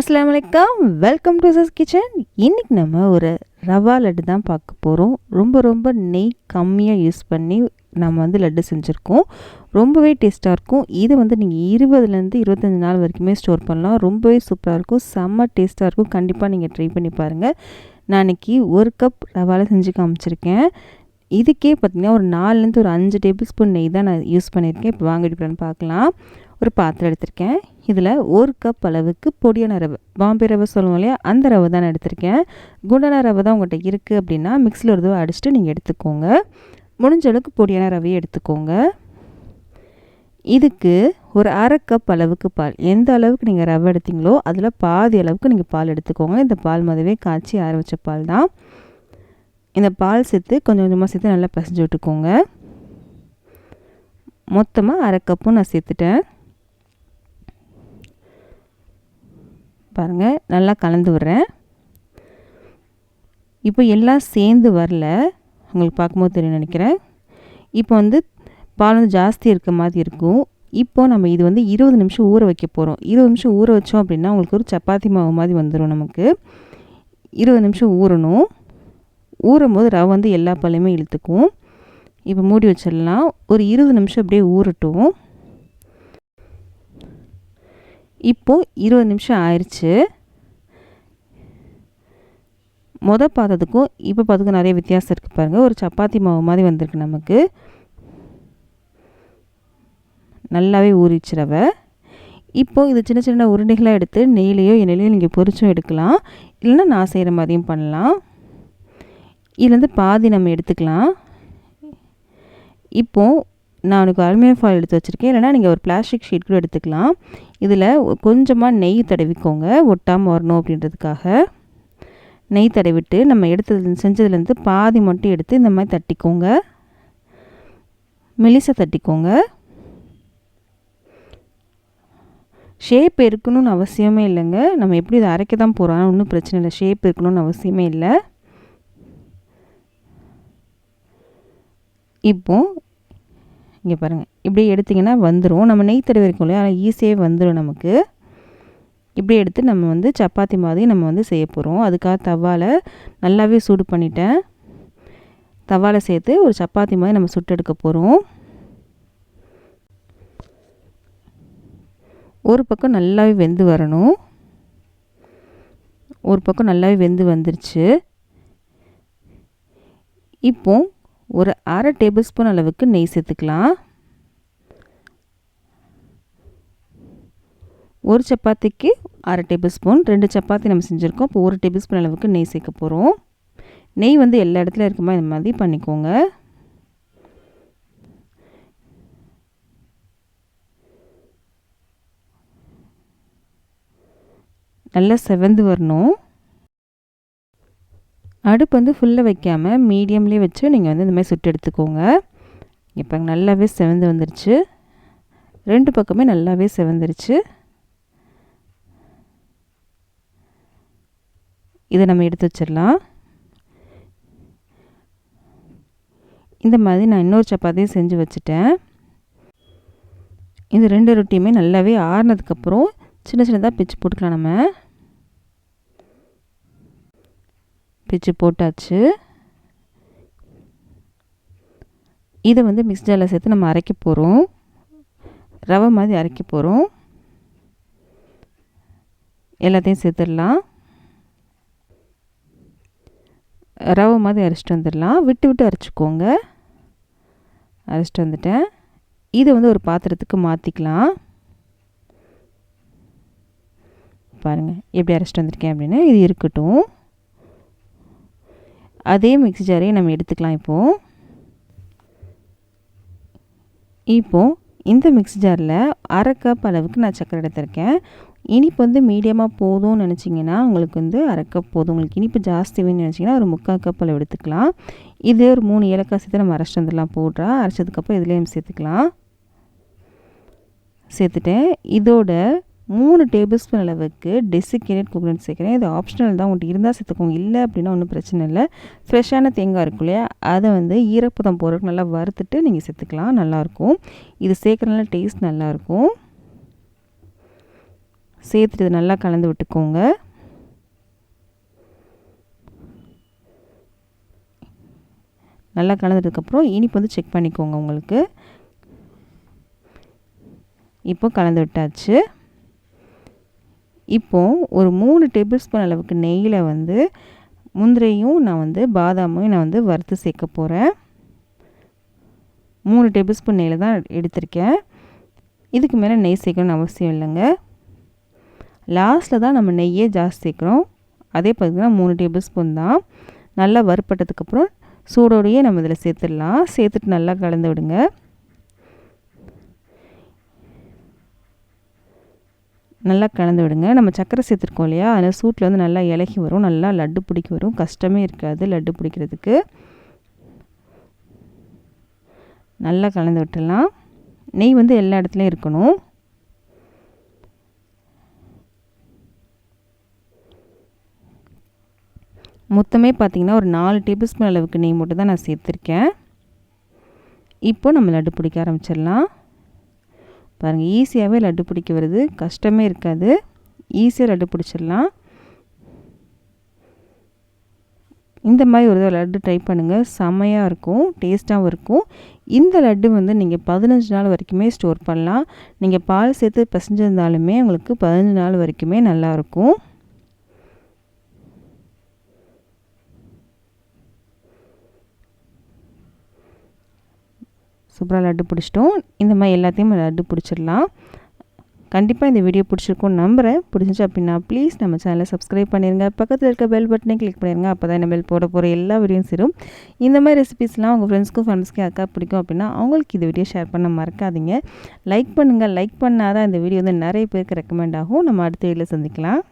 அஸ்லாம் வலைக்கம் welcome to சஸ் kitchen இன்றைக்கி நம்ம ஒரு ரவா லட்டு தான் பார்க்க போகிறோம் ரொம்ப ரொம்ப நெய் கம்மியாக யூஸ் பண்ணி நம்ம வந்து லட்டு செஞ்சுருக்கோம். ரொம்பவே டேஸ்ட்டாக இருக்கும். இதை வந்து நீங்கள் இருபதுலேருந்து இருபத்தஞ்சி நாள் வரைக்குமே ஸ்டோர் பண்ணலாம். ரொம்பவே சூப்பராக இருக்கும். செம்ம டேஸ்ட்டாக இருக்கும். கண்டிப்பாக நீங்கள் ட்ரை பண்ணி பாருங்கள் நான் இன்றைக்கி ஒரு கப் ரவாவில் செஞ்சு காமிச்சிருக்கேன். இதுக்கே பார்த்திங்கன்னா ஒரு நாலுலேருந்து ஒரு அஞ்சு டேபிள் ஸ்பூன் நெய் தான் நான் யூஸ் பண்ணியிருக்கேன். இப்போ வாங்க எடுக்கலான்னு பார்க்கலாம். ஒரு பாத்திரம் எடுத்திருக்கேன். இதில் ஒரு கப் அளவுக்கு பொடியான ரவை பாம்பே ரவை சொல்லுவோம் இல்லையா? அந்த ரவை தான் நான் எடுத்திருக்கேன். குண்டான ரவை தான் உங்கள்கிட்ட இருக்குது அப்படின்னா மிக்சியில் ஒரு தடவை அடிச்சுட்டு நீங்கள் எடுத்துக்கோங்க. முடிஞ்ச அளவுக்கு பொடியான ரவையை எடுத்துக்கோங்க. இதுக்கு ஒரு அரை கப் அளவுக்கு பால். எந்த அளவுக்கு நீங்கள் ரவை எடுத்தீங்களோ அதில் பாதி அளவுக்கு நீங்கள் பால் எடுத்துக்கோங்க. இந்த பால் மதுவே காய்ச்சி ஆற வச்ச பால் தான். இந்த பால் சேர்த்து கொஞ்சம் கொஞ்சமாக சேர்த்து நல்லா பிசைஞ்சு விட்டுக்கோங்க. மொத்தமாக அரை கப்பும் நான் சேர்த்துட்டேன். பாருங்கள் நல்லா கலந்து விடுறேன். இப்போ எல்லாம் சேர்ந்து வரல. உங்களுக்கு பார்க்கும்போது தெரியும் நினைக்கிறேன். இப்போ வந்து பால் வந்து ஜாஸ்தி இருக்க மாதிரி இருக்கும். இப்போது நம்ம இது வந்து இருபது நிமிஷம் ஊற வைக்க போகிறோம் இருபது நிமிஷம் ஊற வச்சோம் அப்படின்னா உங்களுக்கு ஒரு சப்பாத்தி மாவு மாதிரி வந்துடும் நமக்கு. இருபது நிமிஷம் ஊறணும். ஊறும் போது ரவை வந்து எல்லா பாலையுமே இழுத்துக்கும் இப்போ மூடி வச்சிடலாம். ஒரு இருபது நிமிஷம் அப்படியே ஊறட்டும். இப்போது இருபது நிமிஷம் ஆயிடுச்சு மொதல் பார்த்ததுக்கும் இப்போ பார்த்ததுக்கும் நிறைய வித்தியாசம் இருக்குது பாருங்கள் ஒரு சப்பாத்தி மாவு மாதிரி வந்திருக்கு நமக்கு. நல்லாவே ஊறிச்சு ரவை. இப்போது இது சின்ன சின்ன உருண்டைகளாக எடுத்து நெய்லேயோ எண்ணெயிலையோ நீங்கள் பொரிச்சும் எடுக்கலாம். இல்லைன்னா நான் செய்கிற மாதிரியும் பண்ணலாம். இதுலேருந்து பாதி நம்ம எடுத்துக்கலாம். இப்போது நான் உனக்கு அலுமினியம் ஃபாயில் எடுத்து வச்சுருக்கேன். இல்லைனா நீங்கள் ஒரு பிளாஸ்டிக் ஷீட் கூட எடுத்துக்கலாம். இதில் கொஞ்சமாக நெய் தடவிக்கோங்க. ஒட்டாமல் வரணும் அப்படின்றதுக்காக. நெய் தடவிட்டு நம்ம எடுத்தது செஞ்சதுலேருந்து பாதி மட்டும் எடுத்து இந்த மாதிரி தட்டிக்கோங்க. மெலிசை தட்டிக்கோங்க. ஷேப் இருக்கணும்னு அவசியமே இல்லைங்க. நம்ம எப்படி இதை அரைக்க தான் போகிறோம் ஒன்றும் பிரச்சனை இல்லை. ஷேப் இருக்கணும்னு அவசியமே இல்லை. இப்போது இங்கே பாருங்கள் இப்படி எடுத்திங்கன்னா வந்துடும் நம்ம நெய் தடவை இருக்கும் இல்லையா? ஆனால் ஈஸியாக வந்துடும் நமக்கு. இப்படி எடுத்து நம்ம வந்து சப்பாத்தி மாதிரி நம்ம வந்து செய்ய போகிறோம் அதுக்காக தவாவில் நல்லாவே சூடு பண்ணிட்டேன். தவாவில் சேர்த்து ஒரு சப்பாத்தி மாதிரி நம்ம சுட்டு எடுக்க போகிறோம் ஒரு பக்கம் நல்லாவே வெந்து வரணும். ஒரு பக்கம் நல்லாவே வெந்து வந்துருச்சு. இப்போ ஒரு அரை டேபிள் ஸ்பூன் அளவுக்கு நெய் சேர்த்துக்கலாம். ஒரு சப்பாத்திக்கு அரை டேபிள் ஸ்பூன் ரெண்டு சப்பாத்தி நம்ம செஞ்சுருக்கோம். இப்போ ஒரு டேபிள் ஸ்பூன் அளவுக்கு நெய் சேர்க்க போகிறோம் நெய் வந்து எல்லா இடத்துலையும் இருக்குமா? இந்த மாதிரி பண்ணிக்கோங்க. நல்லா செவந்து வரணும். அடுப்பு வந்து ஃபுல்லாக வைக்காமல் மீடியம்லேயே வச்சு நீங்கள் வந்து இந்த மாதிரி சுட்டு எடுத்துக்கோங்க. இப்போ நல்லாவே செவந்து வந்துருச்சு. ரெண்டு பக்கமே நல்லாவே செவந்துருச்சு. இதை நம்ம எடுத்து வச்சிடலாம். இந்த மாதிரி நான் இன்னொரு சப்பாத்தியும் செஞ்சு வச்சுட்டேன். இந்த ரெண்டு ரொட்டியுமே நல்லாவே ஆறுனதுக்கப்புறம் சின்ன சின்னதாக பிச்சு போட்டுக்கலாம் நம்ம. பிச்சு போட்டாச்சு. இதை வந்து மிக்ஸ் ஜாரில் சேர்த்து நம்ம அரைக்க போகிறோம் ரவை மாதிரி அரைக்க போகிறோம் எல்லாத்தையும் சேர்த்துடலாம். ரவை மாதிரி அரைச்சிட்டு வந்துடலாம். விட்டு விட்டு அரைச்சிக்கோங்க. அரைச்சிட்டு வந்துட்டேன். இதை வந்து ஒரு பாத்திரத்துக்கு மாற்றிக்கலாம் பாருங்கள் எப்படி அரைச்சிட்டு வந்திருக்கேன் அப்படின்னு இது இருக்கட்டும். அதே மிக்ஸி ஜாரையே நம்ம எடுத்துக்கலாம் இப்போது இப்போது இந்த மிக்ஸி ஜாரில் அரை கப் அளவுக்கு நான் சக்கரை எடுத்திருக்கேன். இனிப்பு வந்து மீடியமாக போதும்னு நினச்சிங்கன்னா உங்களுக்கு வந்து அரை கப் போதும். உங்களுக்கு இனிப்பு ஜாஸ்தி வேணும்னு நினச்சிங்கன்னா ஒரு முக்கால் கப் அளவு எடுத்துக்கலாம். இதே ஒரு மூணு ஏலக்காய் சேர்த்து நம்ம அரைச்சிட்டு வந்துடலாம். போடுறா அரைச்சதுக்கப்புறம் இதுலேயும் சேர்த்துக்கலாம். சேர்த்துட்டேன் இதோட மூணு டேபிள் ஸ்பூன் அளவுக்கு டெசிகேட்டட் கோகனட் சேர்க்குறேன். இது ஆப்ஷனல் தான். உங்கள்கிட்ட இருந்தால் சேர்த்துக்கோங்க. இல்லை அப்படின்னா ஒன்றும் பிரச்சனை இல்லை. ஃப்ரெஷ்ஷான தேங்காய் இருக்கும் இல்லையா? அதை வந்து ஈரப்பதம் போகிறதுக்கு நல்லா வறுத்துட்டு நீங்கள் சேர்த்துக்கலாம். நல்லாயிருக்கும் இது சேர்க்குறதுனால டேஸ்ட் நல்லாயிருக்கும் சேர்த்துட்டு இதை நல்லா கலந்து விட்டுக்கோங்க. நல்லா கலந்ததுக்கப்புறம் இனிப்பு வந்து செக் பண்ணிக்கோங்க உங்களுக்கு. இப்போ கலந்து விட்டாச்சு. இப்போ ஒரு மூணு டேபிள் ஸ்பூன் அளவுக்கு நெய்யில் வந்து முந்திரையும் நான் வந்து பாதாமையும் நான் வந்து வறுத்து சேர்க்க போகிறேன் மூணு டேபிள் ஸ்பூன் நெய்யில் தான் எடுத்திருக்கேன். இதுக்கு மேலே நெய் சேர்க்கணும்னு அவசியம் இல்லைங்க. லாஸ்ட்டில் தான் நம்ம நெய்யே ஜாஸ்தி சேர்க்குறோம். அதே பார்த்திங்கன்னா மூணு டேபிள் ஸ்பூன் தான். நல்லா வறுப்பட்டதுக்கப்புறம் சூடோடையே நம்ம இதில் சேர்த்துடலாம். சேர்த்துட்டு நல்லா கலந்து விடுங்க. நல்லா கலந்து விடுங்க. நம்ம சக்கரை சேர்த்துருக்கோம் இல்லையா? அதில் சூட்டில் வந்து நல்லா இலகி வரும். நல்லா லட்டு பிடிக்க வரும். கஷ்டமே இருக்காது லட்டு பிடிக்கிறதுக்கு. நல்லா கலந்து விட்டுடலாம். நெய் வந்து எல்லா இடத்துலையும் இருக்கணும். மொத்தமே பார்த்திங்கன்னா ஒரு நாலு டேபிள் ஸ்பூன் அளவுக்கு நெய் மட்டும் தான் நான் சேர்த்துருக்கேன். இப்போ நம்ம லட்டு பிடிக்க ஆரம்பிச்சிடலாம். பாருங்கள் ஈஸியாகவே லட்டு பிடிக்க வருது. கஷ்டமே இருக்காது. ஈஸியாக லட்டு பிடிச்சிடலாம். இந்த மாதிரி ஒரு லட்டு ட்ரை பண்ணுங்கள் செம்மையாக இருக்கும். டேஸ்ட்டாகவும் இருக்கும். இந்த லட்டு வந்து நீங்கள் பதினஞ்சு நாள் வரைக்குமே ஸ்டோர் பண்ணலாம். நீங்கள் பால் சேர்த்து பிசைஞ்சிருந்தாலுமே உங்களுக்கு பதினஞ்சு நாள் வரைக்குமே நல்லாயிருக்கும் சூப்பராக லட்டு பிடிச்சிட்டோம். இந்த மாதிரி எல்லாத்தையும் லட்டு பிடிச்சிடலாம். கண்டிப்பாக இந்த வீடியோ பிடிச்சிருக்கும் நம்புகிறேன் பிடிச்சிச்சு அப்படின்னா ப்ளீஸ் நம்ம சேனலை சப்ஸ்கிரைப் பண்ணிடுங்க பக்கத்தில் இருக்க பெல் பட்டனை கிளிக் பண்ணிடுங்க அப்போ தான் பெல் போட போகிற எல்லா வீடியோவும் சேரும். இந்த மாதிரி ரெசிபிஸ்லாம் உங்கள் ஃப்ரெண்ட்ஸ்க்கும் ஃபேமிலிஸ்க்கும் அக்கா பிடிக்கும் அப்படின்னா அவங்களுக்கு இந்த வீடியோ ஷேர் பண்ண மறக்காதீங்க. லைக் பண்ணுங்கள் லைக் பண்ணால் தான் இந்த வீடியோ வந்து நிறைய பேருக்கு ரெக்கமெண்ட் ஆகும். நம்ம அடுத்த வீடியோவில் சந்திக்கலாம்.